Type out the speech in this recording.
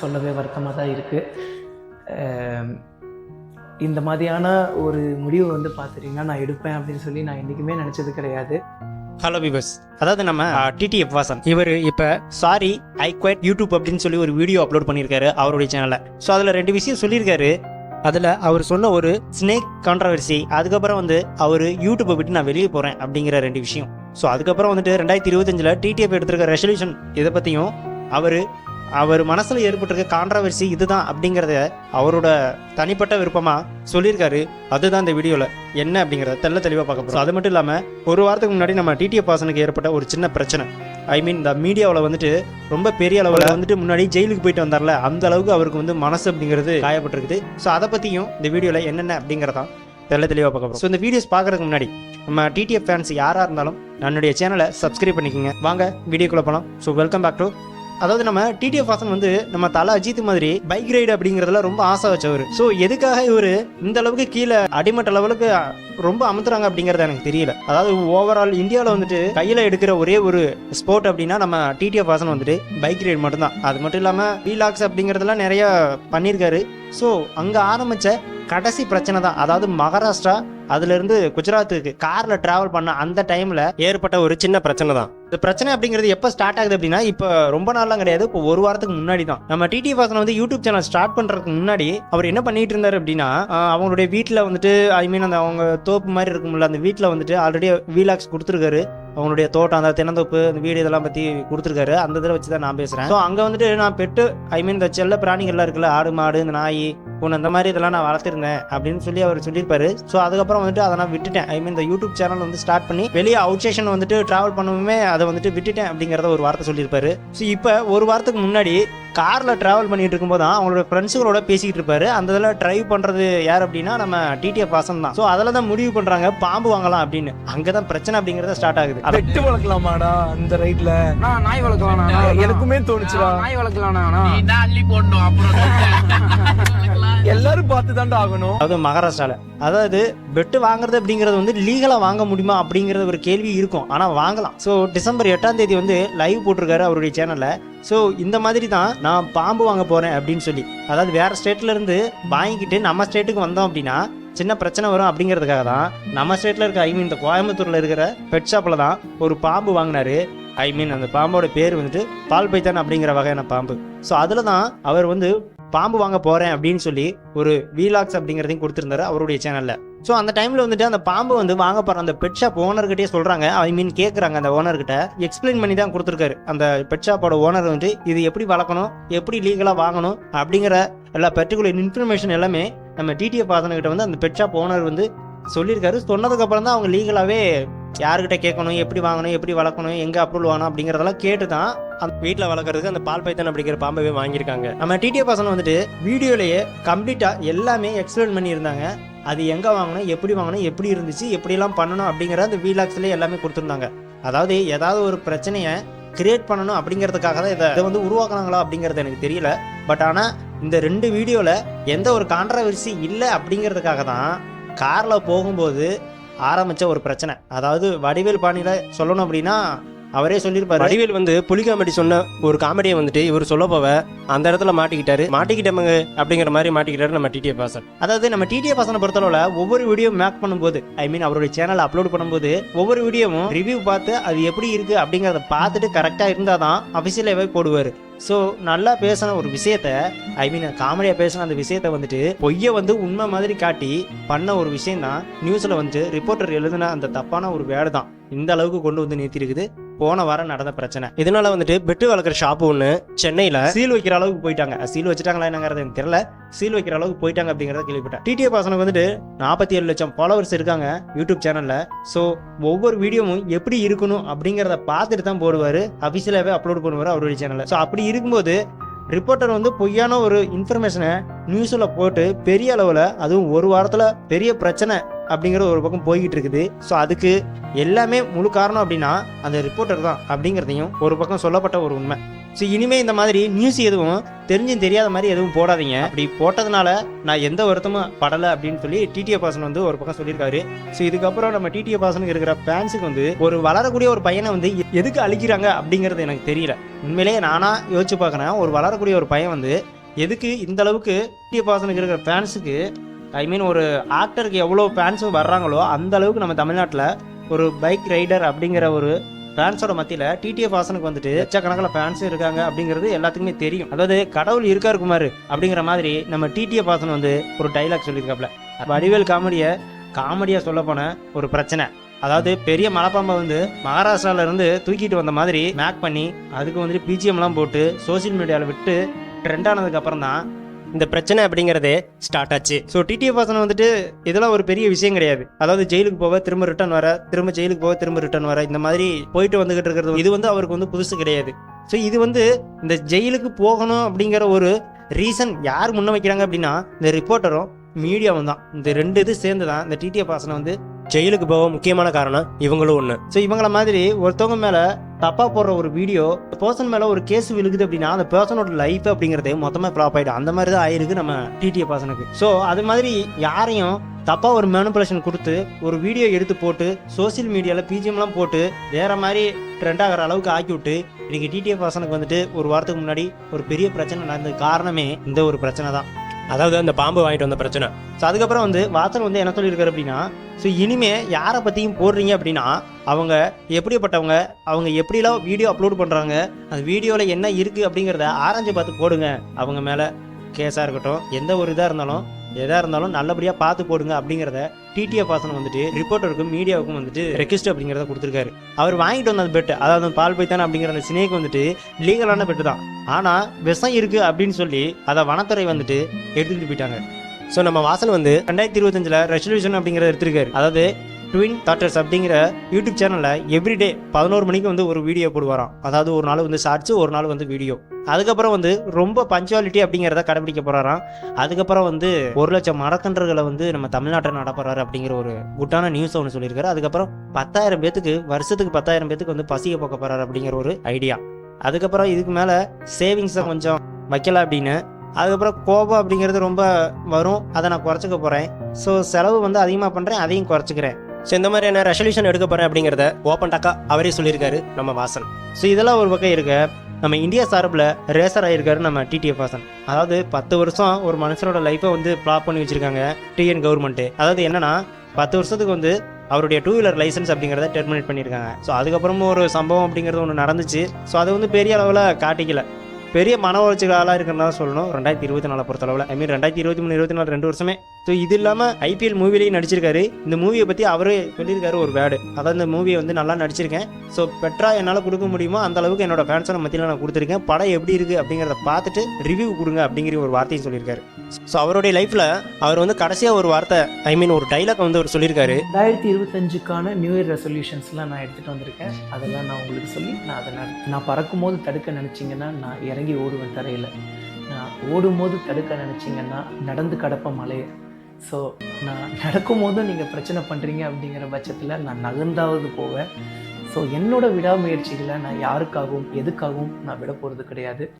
சொல்லவே வருத்தமாக தான் இருக்குது இந்த மாதிரியான ஒரு முடிவு வந்து பார்த்துட்டிங்கன்னா நான் எடுப்பேன் அப்படின்னு சொல்லி நான் என்றைக்குமே நினச்சது கிடையாது. ஹலோ விவர்ஸ் அதாவது நம்ம டிடிஎஃப் வாசன் இவர் இப்போ சாரி ஐ குவைட் யூடியூப் அப்படின்னு சொல்லி ஒரு வீடியோ அப்லோட் பண்ணியிருக்காரு அவருடைய சேனலில் ஸோ அதில் ரெண்டு விஷயம் சொல்லியிருக்காரு. அதில் அவர் சொன்ன ஒரு ஸ்னேக் கான்ட்ரவர்சி அதுக்கப்புறம் வந்து அவர் யூடியூப்பை விட்டு நான் வெளியே போகிறேன் அப்படிங்கிற ரெண்டு விஷயம். ஸோ அதுக்கப்புறம் வந்துட்டு ரெண்டாயிரத்தி இருபத்தஞ்சில் டிடிஎஃப் எடுத்திருக்க ரெசல்யூஷன் இதை பற்றியும் அவர் அவர் மனசில் ஏற்பட்டிருக்க கான்ட்ரவர்சி இதுதான் அப்படிங்கிறத அவரோட தனிப்பட்ட விருப்பமாக சொல்லியிருக்காரு. அதுதான் இந்த வீடியோவில் என்ன அப்படிங்கிறத தெள்ள தெளிவாக பார்க்க போகிறோம் அது மட்டும் இல்லாமல் ஒரு வாரத்துக்கு முன்னாடி நம்ம டிடிஎஃப் பாசனுக்கு ஏற்பட்ட ஒரு சின்ன பிரச்சனை. ஐ மீன் இந்த மீடியாவில் வந்துட்டு ரொம்ப பெரிய அளவில் வந்துட்டு முன்னாடி ஜெயிலுக்கு போயிட்டு வந்தார்ல அந்த அளவுக்கு அவருக்கு வந்து மனசு அப்படிங்கிறது காயப்பட்டிருக்குது. ஸோ அதை பற்றியும் இந்த வீடியோவில் என்னென்ன அப்படிங்கிறதான் தெள்ள தெளிவாக பார்க்க போகிறோம் ஸோ இந்த வீடியோஸ் பார்க்கறதுக்கு முன்னாடி நம்ம டிடிஎஃப் ஃபேன்ஸ் யாராக இருந்தாலும் என்னுடைய சேனலை சப்ஸ்கிரைப் பண்ணிக்கோங்க. வாங்க வீடியோக்குள்ளே போகலாம் ஸோ வெல்கம் பேக் டு அதாவது நம்ம டிடிஎஃப் வாசன் வந்து நம்ம தலை அஜித் மாதிரி பைக் ரைடு அப்படிங்கிறதுல ரொம்ப ஆசை வச்சவர். ஸோ எதுக்காக இவர் இந்த அளவுக்கு கீழே அடிமட்ட லெவலுக்கு ரொம்ப அமுத்துறாங்க அப்படிங்கிறது எனக்கு தெரியல. அதாவது ஓவரால் இந்தியாவில் வந்துட்டு கையில் எடுக்கிற ஒரே ஒரு ஸ்போர்ட் அப்படின்னா நம்ம டிடிஎஃப் வாசன் வந்துட்டு பைக் ரைடு மட்டும்தான். அது மட்டும் இல்லாமல் வீலாக்ஸ் அப்படிங்கிறதெல்லாம் நிறைய பண்ணியிருக்காரு. ஸோ அங்கே ஆரம்பித்த கடைசி பிரச்சனை தான் அதாவது மகாராஷ்டிரா அதுலேருந்து குஜராத்துக்கு காரில் ட்ராவல் பண்ண அந்த டைமில் ஏற்பட்ட ஒரு சின்ன பிரச்சனை தான். இந்த பிரச்சனை அப்படிங்கிறது எப்போ ஸ்டார்ட் ஆகுது அப்படின்னா இப்போ ரொம்ப நாள்லாம் கிடையாது. இப்போ ஒரு வாரத்துக்கு முன்னாடி தான். நம்ம டிடி வாசன் வந்து யூடியூப் சேனல் ஸ்டார்ட் பண்ணுறதுக்கு முன்னாடி அவர் என்ன பண்ணிட்டு இருந்தார் அப்படின்னா அவங்களுடைய வீட்டில் வந்துட்டு ஐ மீன் அந்த அவங்க தோப்பு மாதிரி இருக்கும்ல அந்த வீட்டில் வந்துட்டு ஆல்ரெடி வீலாக்ஸ் கொடுத்துருக்காரு. அவங்களுடைய தோட்டம் அந்த தென்னந்தோப்பு அந்த வீடு இதெல்லாம் பற்றி கொடுத்துருக்காரு. அந்த இதில் வச்சு தான் நான் பேசுகிறேன் ஸோ அங்கே வந்துட்டு நான் பெட்டு ஐ மீன் இந்த செல்ல பிராணிகள்லாம் இருக்குல்ல ஆடு மாடு இந்த நாய் உன் அந்த மாதிரி இதெல்லாம் நான் வளர்த்துருந்தேன் அப்படின்னு சொல்லி அவர் சொல்லியிருப்பாரு. ஸோ அதுக்கப்புறம் வந்துட்டு அதை நான் விட்டுட்டேன். ஐ மீன் இந்த யூடியூப் சேனல் வந்து ஸ்டார்ட் பண்ணி வெளியே அவுட் ஸ்டேஷன் வந்துட்டு ட்ராவல் பண்ணவுமே அதை வந்துட்டு விட்டுட்டேன் அப்படிங்கிறத ஒரு வார்த்தை சொல்லியிருப்பாரு. ஸோ இப்போ ஒரு வாரத்துக்கு முன்னாடி காரில் ட்ராவல் பண்ணிட்டு இருக்கும்போது தான் அவங்களோட ஃப்ரெண்ட்ஸுகளோட பேசிக்கிட்டு இருப்பாரு. அந்த இதில் ட்ரைவ் பண்ணுறது யார் அப்படின்னா நம்ம டிடிஎஃப் வாசன் தான். ஸோ அதில் தான் முடிவு பண்ணுறாங்க பாம்பு வாங்கலாம் அப்படின்னு. அங்கே தான் பிரச்சனை அப்படிங்கிறத ஸ்டார்ட் ஆகுது. அது வெட்டு வளர்க்கலாமாடா அந்த ரைட்ல நான் நாய் வளர்க்கலாம் எனக்குமே தோணுச்சுடா. நாய் வளர்க்கலாம் எல்லாரும் பார்த்து தான்டா ஆகணும். அதாவது மகாராஷ்டிராவில் அதாவது பெட்டு வாங்குறது அப்படிங்கிறது வந்து லீகலாக வாங்க முடியுமா அப்படிங்கிறது ஒரு கேள்வி இருக்கும். ஆனால் வாங்கலாம். ஸோ டிசம்பர் எட்டாம் தேதி வந்து லைவ் போட்டிருக்காரு அவருடைய சேனலில் ஸோ இந்த மாதிரி தான் நான் பாம்பு வாங்க போகிறேன் அப்படின்னு சொல்லி. அதாவது வேறு ஸ்டேட்ல இருந்து வாங்கிக்கிட்டு நம்ம ஸ்டேட்டுக்கு வந்தோம் அப்படின்னா சின்ன பிரச்சனை வரும் அப்படிங்கிறதுக்காக தான் நம்ம ஸ்டேட்டில் இருக்க ஐ மீன் இந்த கோயம்புத்தூரில் இருக்கிற பெட் ஷாப்பில் தான் ஒரு பாம்பு வாங்கினாரு. ஐ மீன் அந்த பாம்போட பேர் வந்துட்டு பால் பைத்தான் அப்படிங்கிற வகையான பாம்பு. ஸோ அதில் தான் அவர் வந்து பாம்பு வாங்க போகிறேன் அப்படின்னு சொல்லி ஒரு வீலாக்ஸ் அப்படிங்கிறதையும் கொடுத்துருந்தாரு அவருடைய சேனலில் ஸோ அந்த டைமில் வந்துட்டு அந்த பாம்பு வந்து வாங்க போகிற அந்த பெட் ஷாப் ஓனர்கிட்டே சொல்கிறாங்க ஐ மீன் கேட்குறாங்க அந்த ஓனர்கிட்ட எக்ஸ்பிளைன் பண்ணி தான் கொடுத்துருக்காரு. அந்த பெட் ஷாப்போட ஓனர் வந்து இது எப்படி வளர்க்கணும் எப்படி லீகலாக வாங்கணும் அப்படிங்கிற எல்லா பர்டிகுலர் இன்ஃபர்மேஷன் எல்லாமே நம்ம டிடிஎஃப் வாசனகிட்ட வந்து அந்த பெட் ஷாப் ஓனர் வந்து சொல்லியிருக்காரு. சொன்னதுக்கப்புறம் தான் அவங்க லீகலாகவே யாருக்கிட்ட கேட்கணும் எப்படி வாங்கணும் எப்படி வளர்க்கணும் எங்கே அப்ரூவல் வாங்கணும் அப்படிங்கிறதெல்லாம் கேட்டு தான் அந்த வீட்டில் வளர்க்குறதுக்கு அந்த பால் பைத்தன் அப்படிங்கிற பாம்பவே வாங்கியிருக்காங்க. நம்ம டிடிஏ பசங்க வந்துட்டு வீடியோலேயே கம்ப்ளீட்டாக எல்லாமே எக்ஸ்பிளைன் பண்ணியிருந்தாங்க. அது எங்கே வாங்கணும் எப்படி வாங்கணும் எப்படி இருந்துச்சு எப்படிலாம் பண்ணணும் அப்படிங்கிற அந்த வீலாக்ஸ்லேயே எல்லாமே கொடுத்துருந்தாங்க. அதாவது ஏதாவது ஒரு பிரச்சனையை கிரியேட் பண்ணணும் அப்படிங்கிறதுக்காக தான் இதை இதை வந்து உருவாக்குனாங்களா அப்படிங்கிறது எனக்கு தெரியல. பட் ஆனால் இந்த ரெண்டு வீடியோவில் எந்த ஒரு கான்ட்ரவர்சி இல்லை அப்படிங்கிறதுக்காக தான் காரில் போகும்போது ஆரம்பித்த ஒரு பிரச்சனை. அதாவது வடிவேல் பாணியில் சொல்லணும் அப்படின்னா அவரே சொல்லியிருப்பாரு. வடிவேல் வந்து புலி காமெடி சொன்ன ஒரு காமெடியை வந்துட்டு இவர் சொல்ல போவ அந்த இடத்துல மாட்டிக்கிட்டாரு. மாட்டிக்கிட்டவங்க அப்படிங்கிற மாதிரி மாட்டிக்கிட்டாரு நம்ம டிடிஎஃப் வாசன் அதாவது நம்ம டிடிஎஃப் பசனை பொறுத்தளவுல ஒவ்வொரு வீடியோ மேக் பண்ணும்போது ஐ மீன் அவருடைய சேனல் அப்லோட் பண்ணும்போது ஒவ்வொரு வீடியோவும் ரிவ்யூ பார்த்து அது எப்படி இருக்கு அப்படிங்கறத பார்த்துட்டு கரெக்டாக இருந்தால் தான் அஃபிஷியலாகவே போடுவார். ஸோ நல்லா பேசின ஒரு விஷயத்த ஐ மீன் காமெடியாக பேசின அந்த விஷயத்த வந்துட்டு பொய்யை வந்து உண்மை மாதிரி காட்டி பண்ண ஒரு விஷயம் தான் நியூஸில் வந்துட்டு ரிப்போர்ட்டர் எழுதின அந்த தப்பான ஒரு வேர்டு தான் இந்த அளவுக்கு கொண்டு வந்து நிறுத்தி இருக்குது போன வாரம் நடந்த பிரச்சனை. இதனால வந்துட்டு பெட்டு வளர்க்குற ஷாப் ஒன்று சென்னையில் சீல் வைக்கிற அளவுக்கு போயிட்டாங்க. சீல் வச்சுட்டாங்களா என்னங்கிறது எனக்கு தெரியல. சீல் வைக்கிற அளவுக்கு போயிட்டாங்க அப்படிங்கறத கேள்விப்பட்டேன். டிடிஏ பாசனுக்கு வந்துட்டு நாற்பத்தி ஏழு லட்சம் ஃபாலோவர்ஸ் இருக்காங்க யூடியூப் சேனல்ல ஸோ ஒவ்வொரு வீடியோவும் எப்படி இருக்கணும் அப்படிங்கிறத பார்த்துட்டு தான் போடுவார். அஃபிஷியலாகவே அப்லோட் பண்ணுவார் அவருடைய சேனலில் ஸோ அப்படி இருக்கும்போது ரிப்போர்ட்டர் வந்து பொய்யான ஒரு இன்ஃபர்மேஷனை நியூஸில் போட்டு பெரிய அளவில் அதுவும் ஒரு வாரத்தில் பெரிய பிரச்சனை அப்படிங்கிற ஒரு பக்கம் போய்கிட்டு இருக்குது ஸோ அதுக்கு எல்லாமே முழு காரணம் அப்படின்னா அந்த ரிப்போர்ட்டர் தான் அப்படிங்கிறதையும் ஒரு பக்கம் சொல்லப்பட்ட ஒரு உண்மை. ஸோ இனிமேல் இந்த மாதிரி நியூஸ் எதுவும் தெரிஞ்சும் தெரியாத மாதிரி எதுவும் போடாதீங்க. அப்படி போட்டதுனால நான் எந்த வருத்தமும் படலை அப்படின்னு சொல்லி டிடிஏ பாசன் வந்து ஒரு பக்கம் சொல்லியிருக்காரு. ஸோ இதுக்கப்புறம் நம்ம டிடிஏ பாசனுக்கு இருக்கிற ஃபேன்ஸுக்கு வந்து ஒரு வளரக்கூடிய ஒரு பையனை வந்து எதுக்கு அழிக்கிறாங்க அப்படிங்கிறது எனக்கு தெரியல. உண்மையிலேயே நானாக யோசிச்சு பார்க்குறேன். ஒரு வளரக்கூடிய ஒரு பையன் வந்து எதுக்கு இந்த அளவுக்கு டிடிஏ பாசனுக்கு இருக்கிற ஃபேன்ஸுக்கு ஐ மீன் ஒரு ஆக்டருக்கு எவ்வளோ ஃபேன்ஸும் வர்றாங்களோ அந்த அளவுக்கு நம்ம தமிழ்நாட்டில் ஒரு பைக் ரைடர் அப்படிங்கிற ஒரு ஃபேன்ஸோட மத்தியில் டிடிஎஃப் ஹாசனுக்கு வந்துட்டு லட்சக்கணக்கில் ஃபேன்ஸும் இருக்காங்க அப்படிங்கிறது எல்லாத்துக்குமே தெரியும். அதாவது கடவுள் இருக்காரு குமார் அப்படிங்கிற மாதிரி நம்ம டிடிஎஃப் ஹாசன் வந்து ஒரு டைலாக் சொல்லியிருக்காப்ல வடிவேல் காமெடியை காமெடியாக சொல்ல போன ஒரு பிரச்சனை. அதாவது பெரிய மலைப்பாம்பை வந்து மகாராஷ்டிரால இருந்து தூக்கிட்டு வந்த மாதிரி மேக் பண்ணி அதுக்கு வந்துட்டு பிஜிஎம்லாம் போட்டு சோஷியல் மீடியாவில் விட்டு ட்ரெண்ட் ஆனதுக்கு அப்புறம் தான் இந்த பிரச்சனை அப்படிங்கிறதே ஸ்டார்ட் ஆச்சு. ஸோ டிடிஎஃப் வாசன் வந்துட்டு இதெல்லாம் ஒரு பெரிய விஷயம் கிடையாது. அதாவது ஜெயிலுக்கு போக திரும்ப ரிட்டர்ன் வர திரும்ப ஜெயிலுக்கு போக திரும்ப ரிட்டர்ன் வர இந்த மாதிரி போயிட்டு வந்துகிட்டு இருக்கிறது இது வந்து அவருக்கு வந்து புதுசு கிடையாது. ஸோ இது வந்து இந்த ஜெயிலுக்கு போகணும் அப்படிங்கிற ஒரு ரீசன் யார் முன்ன வைக்கிறாங்க அப்படின்னா இந்த ரிப்போர்ட்டரும் மீடியாவும் தான். இந்த ரெண்டு இது சேர்ந்து தான் இந்த டிடிஎஃப் வாசனை வந்து ஜெயிலுக்கு போக முக்கியமான காரணம் இவங்களும் ஒன்று ஸோ இவங்கள மாதிரி ஒருத்தவங்க மேலே தப்பாக போடுற ஒரு வீடியோ பர்சன் மேலே ஒரு கேஸ் விழுகுது அப்படின்னா அந்த பர்சனோட லைஃப் அப்படிங்கிறதே மொத்தமாக ப்ளாப் ஆகிடும் அந்த மாதிரி தான் ஆயிருக்கு நம்ம டிடிஏ பர்சனுக்கு ஸோ அது மாதிரி யாரையும் தப்பாக ஒரு மேனுப்புலேஷன் கொடுத்து ஒரு வீடியோ எடுத்து போட்டு சோஷியல் மீடியாவில் பிஜிஎம்லாம் போட்டு வேற மாதிரி ட்ரெண்ட் ஆகிற அளவுக்கு ஆக்கி விட்டு இன்னைக்கு டிடிஏ பர்சனுக்கு வந்துட்டு ஒரு வாரத்துக்கு முன்னாடி ஒரு பெரிய பிரச்சனை நடந்தது காரணமே இந்த ஒரு பிரச்சனை தான். அதாவது அந்த பாம்பு வாங்கிட்டு வந்த பிரச்சனை. ஸோ அதுக்கப்புறம் வந்து வாசன் வந்து என்ன சொல்லியிருக்காரு அப்படின்னா ஸோ இனிமே யாரை பற்றியும் போடுறீங்க அப்படின்னா அவங்க எப்படிப்பட்டவங்க அவங்க எப்படிலாம் வீடியோ அப்லோட் பண்ணுறாங்க அந்த வீடியோவில் என்ன இருக்குது அப்படிங்கிறத ஆராய்ஞ்சு பார்த்து போடுங்க. அவங்க மேலே கேஸாக இருக்கட்டும் எந்த ஒரு இதாக இருந்தாலும் எதாக இருந்தாலும் நல்லபடியாக பார்த்து போடுங்க அப்படிங்கிறத டிடிஎஃப் வாசன் வந்துட்டு ரிப்போர்ட்டருக்கும் மீடியாவுக்கும் வந்துட்டு ரெக்வஸ்ட் அப்படிங்கிறத கொடுத்துருக்காரு. அவர் வாங்கிட்டு வந்த அந்த பெட் அதாவது பால் பைத்தான் அப்படிங்கிற அந்த சினேக்கு வந்துட்டு லீகலான பெட்டு தான். ஆனால் விஷம் இருக்குது அப்படின்னு சொல்லி அதை வனத்துறை வந்துட்டு எடுத்துக்கிட்டு போயிட்டாங்க. ஸோ நம்ம வாசன் வந்து ரெண்டாயிரத்தி இருபத்தஞ்சில் ரெசல்யூஷன் அப்படிங்கிறத எடுத்திருக்காரு. அதாவது ட்வின் தாட்டர்ஸ் அப்படிங்கிற யூடியூப் சேனலில் எவ்ரிடே பதினோரு மணிக்கு வந்து ஒரு வீடியோ போடுவாராம். அதாவது ஒரு நாள் வந்து ஷார்ட்ஸு ஒரு நாள் வந்து வீடியோ அதுக்கப்புறம் வந்து ரொம்ப பஞ்சுவாலிட்டி அப்படிங்கிறத கடைபிடிக்க போகிறாராம் அதுக்கப்புறம் வந்து ஒரு லட்சம் மரக்கன்றுகளை வந்து நம்ம தமிழ்நாட்டில் நடப்புறாரு அப்படிங்கிற ஒரு குட்டான நியூஸ் ஒன்று சொல்லியிருக்காரு. அதுக்கப்புறம் பத்தாயிரம் பேத்துக்கு வருஷத்துக்கு பத்தாயிரம் பேத்துக்கு வந்து பசியை போக்க போகிறாரு அப்படிங்கிற ஒரு ஐடியா அதுக்கப்புறம் இதுக்கு மேலே சேவிங்ஸை கொஞ்சம் வைக்கலாம் அப்படின்னு. அதுக்கப்புறம் கோபம் அப்படிங்கிறது ரொம்ப வரும். அதை நான் குறைச்சிக்க போகிறேன் ஸோ செலவு வந்து அதிகமாக பண்ணுறேன் அதையும் குறைச்சிக்கிறேன். ஸோ இந்த மாதிரி என்ன ரெசல்யூஷன் எடுக்க போகிறேன் அப்படிங்கிறத ஓப்பன் டாக்கா அவரே சொல்லியிருக்காரு நம்ம வாசன். ஸோ இதெல்லாம் ஒரு பக்கம் இருக்க நம்ம இந்தியா சார்பில் ரேசர் ஆகியிருக்காரு நம்ம டிடிஎஃப் வாசன். அதாவது பத்து வருஷம் ஒரு மனுஷனோட லைஃப்பை வந்து ப்ளாப் பண்ணி வச்சுருக்காங்க டிஎன் கவர்மெண்ட்டு அதாவது என்னென்னா பத்து வருஷத்துக்கு வந்து அவருடைய டூ வீலர் லைசன்ஸ் அப்படிங்கிறத டெர்மினேட் பண்ணியிருக்காங்க. ஸோ அதுக்கப்புறமும் ஒரு சம்பவம் அப்படிங்கிறது ஒன்று நடந்துச்சு. ஸோ அது வந்து பெரிய அளவில் காட்டிக்கல. பெரிய மன உளைச்சல் ஆளாக இருக்கிறதா சொல்லணும். ரெண்டாயிரத்தி இருபத்தி நாலு பொறுத்தளவில் ஐ மீன் ரெண்டாயிரத்தி இருபத்தி மூணு இருபத்தி நாலு ரெண்டு வருஷமே ஸோ இது இல்லாமல் ஐபிஎல் மூவிலையும் நடிச்சிருக்காரு. இந்த மூவியை பற்றி அவரே சொல்லியிருக்காரு ஒரு வேர்டு. அதாவது இந்த மூவியை வந்து நல்லா நடிச்சிருக்கேன். ஸோ பெட்ரா என்னால் கொடுக்க முடியுமோ அந்த அளவுக்கு என்னோட ஃபேன்ஸோட மத்தியில் நான் கொடுத்துருக்கேன். படம் எப்படி இருக்குது அப்படிங்கிறத பார்த்துட்டு ரிவ்யூ கொடுங்க அப்படிங்கிற ஒரு வார்த்தையும் சொல்லியிருக்காரு. ஸோ அவருடைய லைஃப்பில் அவர் வந்து கடைசியாக ஒரு வார்த்தை ஐ மீன் ஒரு டைலாக் வந்து அவர் சொல்லியிருக்காரு. ரெண்டாயிரத்தி இருபத்தஞ்சுக்கான நியூ இயர் ரெசல்யூஷன்ஸ்லாம் நான் எடுத்துகிட்டு வந்திருக்கேன். அதெல்லாம் நான் உங்களுக்கு சொல்லி நான் அதை நான் நான் பறக்கும் போது தடுக்க நினச்சிங்கன்னா நான் இறங்கி ஓடுவேன் தரையில். நான் ஓடும்போது தடுக்க நினச்சிங்கன்னா நடந்து கடப்ப மலையை. ஸோ நான் நடக்கும்போது நீங்கள் பிரச்சனை பண்ணுறீங்க அப்படிங்கிற பட்சத்தில் நான் நகர்ந்தாவது போவேன். ஸோ என்னோடய விடாமுயற்சிகளை நான் யாருக்காகவும் எதுக்காகவும் நான் விட போகிறது கிடையாது.